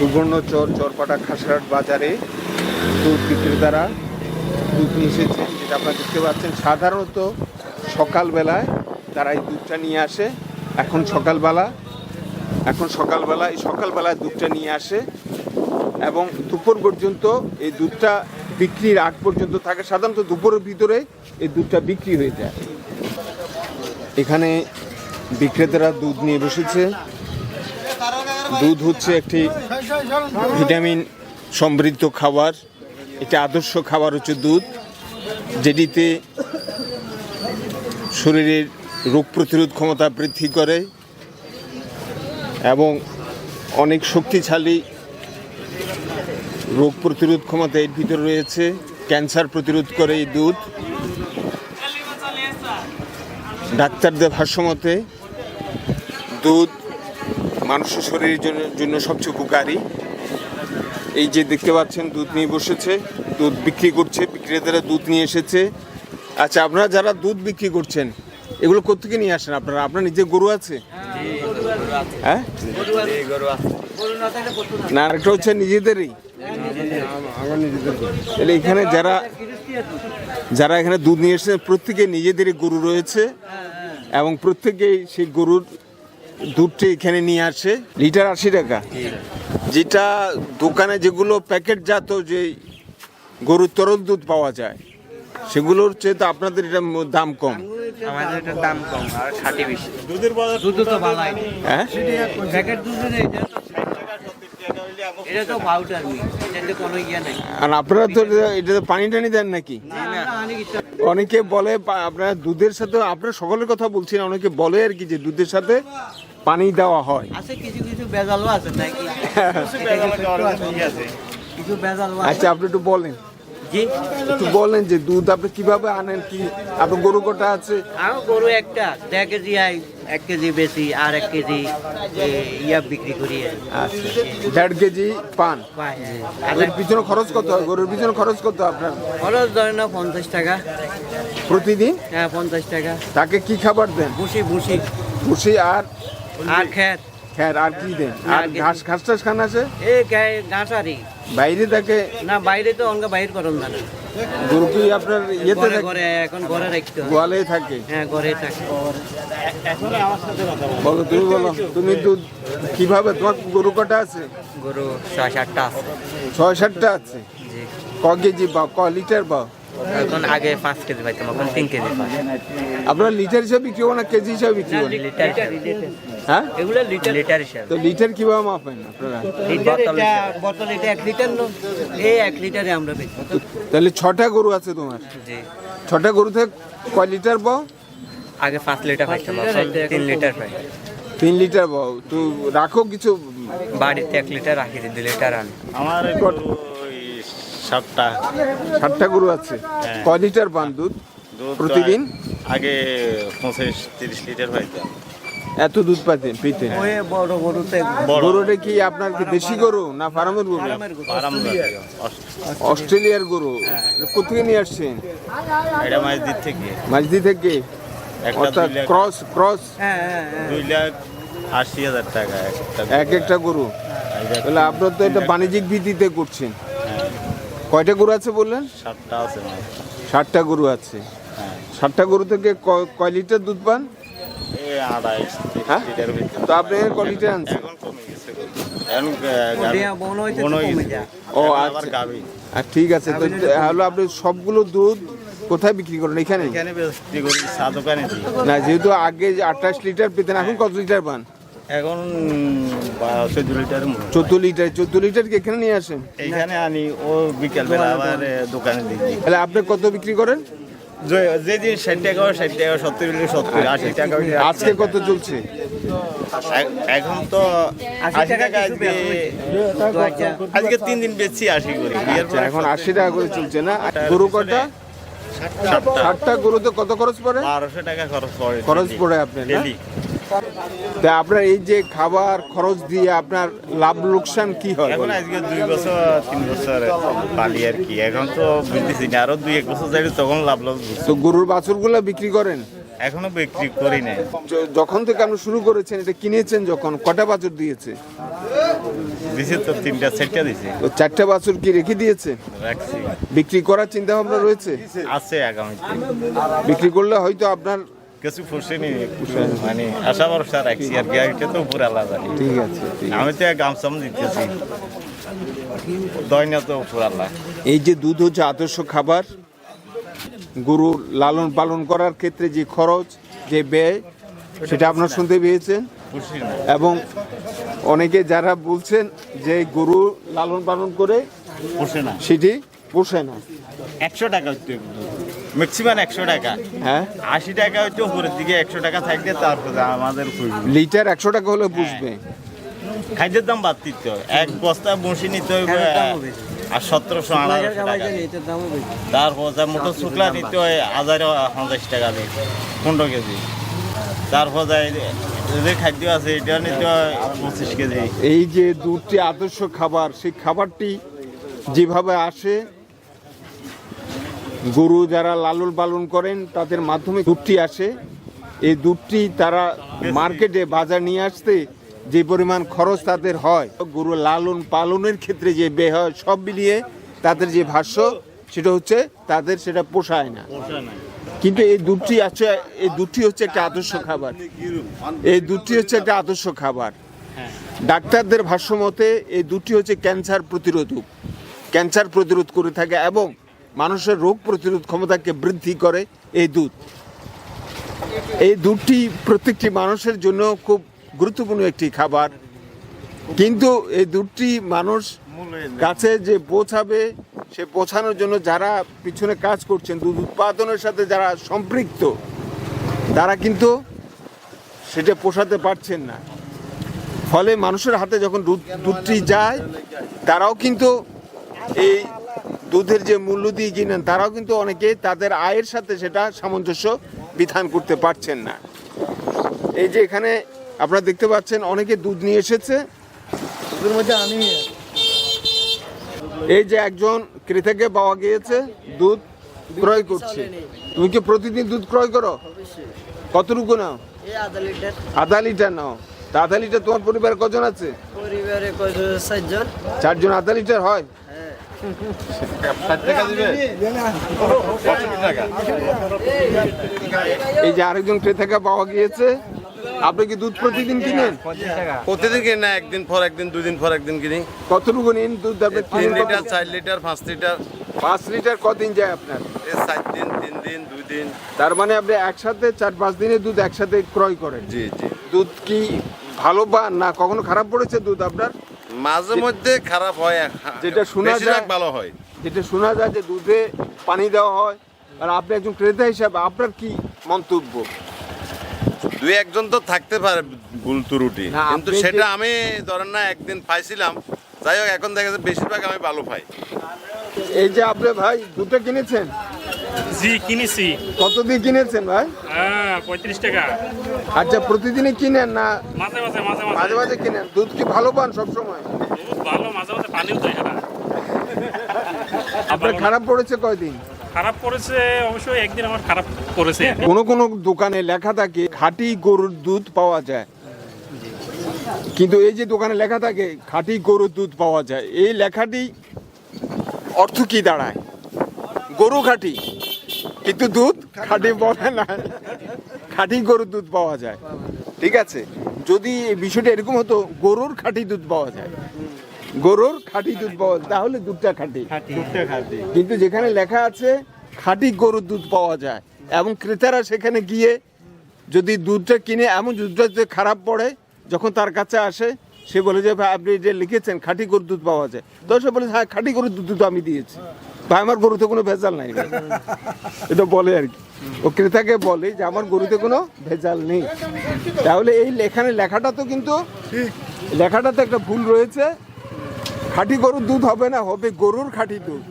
সুবর্ণচর চরপাটা খাসড়াট বাজারে দুধ বিক্রেতারা দুধ নিয়ে এসেছেন যেটা আপনারা দেখতে পাচ্ছেন, সাধারণত সকালবেলায় তারা এই দুধটা নিয়ে আসে। এখন সকালবেলা এখন সকালবেলা, এই সকালবেলায় দুধটা নিয়ে আসে এবং দুপুর পর্যন্ত এই দুধটা বিক্রির আগ পর্যন্ত থাকে। সাধারণত দুপুরের ভিতরে এই দুধটা বিক্রি হয়ে যায়। এখানে বিক্রেতারা দুধ নিয়ে বসেছে। দুধ হচ্ছে একটি ভিটামিন সমৃদ্ধ খাবার এটা আদর্শ খাবার হচ্ছে দুধ, যেটিতে শরীরের রোগ প্রতিরোধ ক্ষমতা বৃদ্ধি করে এবং অনেক শক্তিশালী রোগ প্রতিরোধ ক্ষমতা এর ভিতরে রয়েছে, ক্যান্সার প্রতিরোধ করে এই দুধ। ডাক্তারদের ভাষ্যমতে দুধ মানুষের শরীরের জন্য জন্য সবচেয়ে উপকারী। এই যে দেখতে পাচ্ছেন, দুধ নিয়ে বসেছে, দুধ বিক্রি করছে, বিক্রেতারা দুধ নিয়ে এসেছে। আচ্ছা আপনারা যারা দুধ বিক্রি করছেন, এগুলো কোথেকে নিয়ে আসেন আপনারা? আপনার নিজে গরু আছে? হ্যাঁ? না, আরেকটা হচ্ছে নিজেদেরই। তাহলে এখানে যারা যারা এখানে দুধ নিয়ে এসেছে প্রত্যেকে নিজেদেরই গরু রয়েছে। এবং প্রত্যেকেই সেই গরুর দুধটা এখানে নিয়ে আসে। লিটার আশি টাকা? যেটা দোকানে যেগুলো প্যাকেটজাত যে গরুর তরল দুধ পাওয়া যায় সেগুলোর চেয়ে তো আপনাদের এটা দাম কম। আমাদের এটার দাম কম আর ষাটি বেশি। দুধের দুধ তো ভালো হ্যাঁ? প্যাকেট দুধের এটা এটা তো পাউডার মি এটাতে কোনো ইয়ে নাই। আর আপনারা তো এটা- এটাতে পানি টানি দেন নাকি? অনেক বলে আপনার দুধের সাথে আপনার সকলের কথা বলছি না অনেকে বলে আর কি যে দুধের সাথে পানি দেওয়া হয়। আছে কিছু কিছু বেজালও আছে নাকি কিছু বেজালও আচ্ছা আপনি একটু বলেন। জি? একটু বলেন যে দুধ আপনি কীভাবে আনেন কি আপনার গরু কটা আছে? আর গরু একটা দেড় কেজি আই এক কেজি বেশি আর এক কেজি ইয়া বিক্রি করি আচ্ছা দেড় কেজি পান। পাই এর পিছনে খরচ কত হয়? গরুর পিছনে খরচ কত আপনার? খরচ ধরে না পঞ্চাশ টাকা। প্রতিদিন? হ্যাঁ পঞ্চাশ টাকা। তাকে কি খাবার দেন? ভুসি ভুসি। ভুসি আর আর খেত। খ্যার আর কি দেন? আর আর ঘাস ঘাস টাস খান আছে? এ গায়ে গাঁটারি বাইরে তাকে না বাইরে তো অঙ্গ বাইর করুন না গরু কি আপনার ইয়েতে থাকে ঘরে এখন ঘরে রাখতে গোয়ালে থাকে? হ্যাঁ ঘরে থাকে। বলো তুমি বলো তুমি দুধ কীভাবে তোমার গরু কটা আছে? গরু ছয় সাতটা আছে। ছয় সাতটা আছে? জি। ক কেজি বা ক লিটার বা এখন আগে পাঁচ কেজি পাইতাম এখন তিন কেজি আপনার লিটার হিসাবে বিক্রি করব না কেজি হিসাবে বিক্রি লিটার হ্যাঁ? এগুলো লিটার। লিটার হিসাবে। তো লিটার কীভাবে মাপেন আপনারা? লিটার এটা বোতল এটা এক লিটার নো এই এক লিটারে আমরা বেচি। তাহলে ছটা গরু আছে তোমার? জি। ছটা গরু থেকে কয় লিটার পাও আগে পাঁচ লিটার পাইতাম তিন লিটার পাই। তিন লিটার পাও তো রাখো কিছু। বাড়িতে এক লিটার রাখি দু লিটার আনি। আমার সাতটা। সাতটা গরু আছে। হ্যাঁ। কয় লিটার পান দুধ দুধ প্রতিদিন? আগে পঁচিশ তিরিশ লিটার পাইতাম। এত দুধ পাতেন পেতেন। ওই বড় গরুতে গরুটা কি আপনার কি দেশি গরু না ফার্মের গরু? অস্ট্রেলিয়ার। গরু। কোথেকে নিয়ে আসছেন? এটা মাছ দিক থেকে। মাঝদি থেকে? একটা অর্থাৎ ক্রস ক্রস। হ্যাঁ হ্যাঁ হ্যাঁ। দুই লাখ আশি হাজার টাকা একটা এক একটা গরু? তাহলে আপনার তো এটা বাণিজ্যিক ভিত্তিতে করছেন। হ্যাঁ, কয়টা গরু আছে বললেন? সাতটা আছে। ষাটটা গরু আছে। হ্যাঁ। ষাটটা গরু থেকে ক- কয় লিটার দুধ পান? হ্যাঁ? তো আপনি লিটার আনছেন? এখন। এখন। ও, আচ্ছা। আর ঠিক আছে তো হলো আপনি সবগুলো দুধ কোথায় বিক্রি করেন? এখানে? এখানে না যেহেতু আগে আঠাশ লিটার পেতেন এখন কত লিটার পান? এখন চোদ্দ লিটার মতো। চোদ্দ লিটার চোদ্দ লিটার কি এখানে নিয়ে আসেন? এইখানে আনি ও বিকেল বেলা আবার দোকানে দিই। তাহলে আপনি কত বিক্রি করেন? যে- যেদিন ষাট টাকা হয় ষাট টাকা সত্তর হলে সত্তর আশি টাকা হলে আজকে কত চলছে? এখন তো আশি টাকা আজকে আজকে তিন দিন বেচছি আশি করে। আচ্ছা, এখন আশি টাকা করে চলছে না? গরু কটা ষাটটা গরুতে কত খরচ পড়ে? বারোশো টাকা খরচ পড়ে। খরচ পড়ে আপনার না? Daily। তা আপনার এই যে খাবার খরচ দিয়ে আপনার লাভ লোকসান কি হয় এখন আজকে দুই বছর তিন বছর পালি আর কি। এখন তো বুঝতেছি না আরও দুই এক বছর যাইলে তখন লাভ লস তো গরুর বাছুরগুলো বিক্রি করেন? এখনও বিক্রি করি নাই। যখন থেকে আপনি শুরু করেছেন এটা কিনেছেন যখন? কটা বাছুর দিয়েছে? দিছে তো তিনটা চারটা দিছে। তো চারটা বাছুর কি রেখে দিয়েছে? রাখছি। বিক্রি করার চিন্তা ভাবনা রয়েছে? আছে আগামীতে। বিক্রি করলে হয়তো আপনার কিছু ফুসেনি মানে আশা ভরসা রাখছি আর কি এটা তো উপরে আলাদা ঠিক আছে। আমি তো গামছাম দিতেছি। দয়না তো উপর আল্লাহ। এই যে দুধ হচ্ছে আদর্শ খাবার গরু লালন পালন করার ক্ষেত্রে যে খরচ যে ব্যয় সেটা আপনার শুনতে পেয়েছেন এবং অনেকে যারা বলছেন যে গরু লালন পালন করে পোষে না। সেটি পোষায় না। একশো টাকা ম্যাক্সিমাম একশো টাকা। হ্যাঁ? আশি টাকা হচ্ছে উপরের দিকে একশো টাকা থাকলে তারপরে আমাদের লিটার একশো টাকা হলে বুঝবে। খাদ্যের দাম বাদ দিতে হয় এক বস্তা বসে নিতে হবে। আর সতেরোশো আঠারোশো টাকা। তারপর যা মোটর শুকলা নিতে হয় হাজার পঞ্চাশ টাকা দিয়ে পনেরো কেজি। তারপর যা এদের খাদ্য আছে এটা নিতে হয় পঁচিশ কেজি। এই যে দুধটি আদর্শ খাবার সেই খাবারটি যেভাবে আসে গরু যারা লালন পালন করেন তাদের মাধ্যমে দুধটি আসে। এই দুধটি তারা মার্কেটে বাজার নিয়ে আসতে যে পরিমাণ খরচ তাদের হয় গরু লালন পালনের ক্ষেত্রে যে ব্যয় হয় সব মিলিয়ে তাদের যে ভাষ্য সেটা হচ্ছে তাদের সেটা পোষায় না। কিন্তু এই দুধটি আছে এই দুধটি হচ্ছে একটা আদর্শ খাবার। এই দুধটি হচ্ছে একটা আদর্শ খাবার। ডাক্তারদের ভাষ্য মতে এই দুটি হচ্ছে ক্যান্সার প্রতিরোধক। ক্যান্সার প্রতিরোধ করে থাকে এবং মানুষের রোগ প্রতিরোধ ক্ষমতাকে বৃদ্ধি করে এই দুধ। এই দুধটি প্রত্যেকটি মানুষের জন্য খুব গুরুত্বপূর্ণ একটি খাবার। কিন্তু এই দুধটি মানুষ কাছে যে পৌঁছাবে, সে পৌঁছানোর জন্য যারা পিছনে কাজ করছেন, দুধ উৎপাদনের সাথে যারা সম্পৃক্ত, তারা কিন্তু সেটা পোষাতে পারছেন না। ফলে মানুষের হাতে যখন দুধ দুধটি যায়, তারাও কিন্তু এই দুধের যে মূল্য দিয়ে কিনেন তারাও কিন্তু অনেকে তাদের আয়ের সাথে সেটা সামঞ্জস্য বিধান করতে পারছেন না। এই যে এখানে আপনারা দেখতে পাচ্ছেন অনেকে দুধ নিয়ে এসেছে। মধ্যে আমি এই যে একজন ক্রেতাকে পাওয়া গিয়েছে দুধ ক্রয় করছে। তুমি কি প্রতিদিন দুধ ক্রয় করো? কতটুকু নাও? আধা লিটার। নাও। তা আধা লিটার তোমার পরিবার কজন আছে? পরিবারে চারজন। চারজন আধা লিটার হয়? এই যে আরেকজন ক্রেতাকে পাওয়া গিয়েছে। আপনি কি দুধ প্রতিদিন কিনেন? প্রতিদিন কিনি না একদিন পর একদিন দুদিন পর একদিন কিনি। কতটুকু নিন দুধ আপনি তিন লিটার চার লিটার পাঁচ লিটার। পাঁচ লিটার কদিন যায় আপনার? চার দিন তিন দিন দুই দিন। তার মানে আপনি একসাথে চার পাঁচ দিনের দুধ একসাথে ক্রয় করেন। জি জি। দুধ কি ভালো বা না কখনো খারাপ পড়েছে দুধ আপনার? মাঝে মধ্যে খারাপ হয় যেটা শোনা যায়- ভালো হয়। যেটা শোনা যায় যে দুধে পানি দেওয়া হয় আর আপনি একজন ক্রেতা হিসাবে আপনার কি মন্তব্য? দুই একজন তো থাকতে পারে ভুল ত্রুটি কিন্তু সেটা আমি ধরেন না একদিন পাইছিলাম। যাই হোক এখন দেখা যাচ্ছে বেশিরভাগ আমি ভালো পাই। এই যে আপনি ভাই দুধটা কিনেছেন? জি কিনেছি। কত দিয়ে কিনেছেন ভাই? হ্যাঁ পঁয়ত্রিশ টাকা। আচ্ছা প্রতিদিনই কিনেন না? মাঝে মাঝে মাঝে মাঝে। মাঝে মাঝে কিনেন। দুধ কি ভালো পান সবসময়? দুধ ভালো মাঝে মাঝে পানিও দেয় আপনার খারাপ পড়েছে কয়দিন? খারাপ করেছে অবশ্যই একদিন আমার খারাপ করেছে কোনো কোনো দোকানে লেখা থাকে খাঁটি গরুর দুধ পাওয়া যায়। কিন্তু এই যে দোকানে লেখা থাকে খাঁটি গরুর দুধ পাওয়া যায়। এই লেখাটি অর্থ কি দাঁড়ায়? গরু খাঁটি। কিন্তু দুধ খাঁটি বলে না। খাঁটি গরুর দুধ পাওয়া যায়। ঠিক আছে? যদি বিষয়টা এরকম হতো গরুর খাঁটি দুধ পাওয়া যায়। গরুর খাঁটি দুধ পাওয়া যায় তাহলে দুধটা খাঁটি। কিন্তু যেখানে লেখা আছে খাঁটি গরুর দুধ পাওয়া যায় এবং ক্রেতারা সেখানে গিয়ে যদি দুধটা কিনে এমন দুধটা যদি খারাপ পড়ে যখন তার কাছে আসে সে বলে যে ভাই আপনি যে লিখেছেন খাঁটি গরুর দুধ পাওয়া যায়। তো সে বলে হ্যাঁ খাঁটি গরুর দুধ তো আমি দিয়েছি। ভাই, আমার গরুতে কোনো ভেজাল নাই এটা বলে আর কি। ও ক্রেতাকে বলে যে, আমার গরুতে কোনো ভেজাল নেই। তাহলে এই এখানে লেখাটা তো কিন্তু লেখাটা তো একটা ভুল রয়েছে। খাঁটি গরুর দুধ হবে না, হবে গরুর খাঁটি দুধ।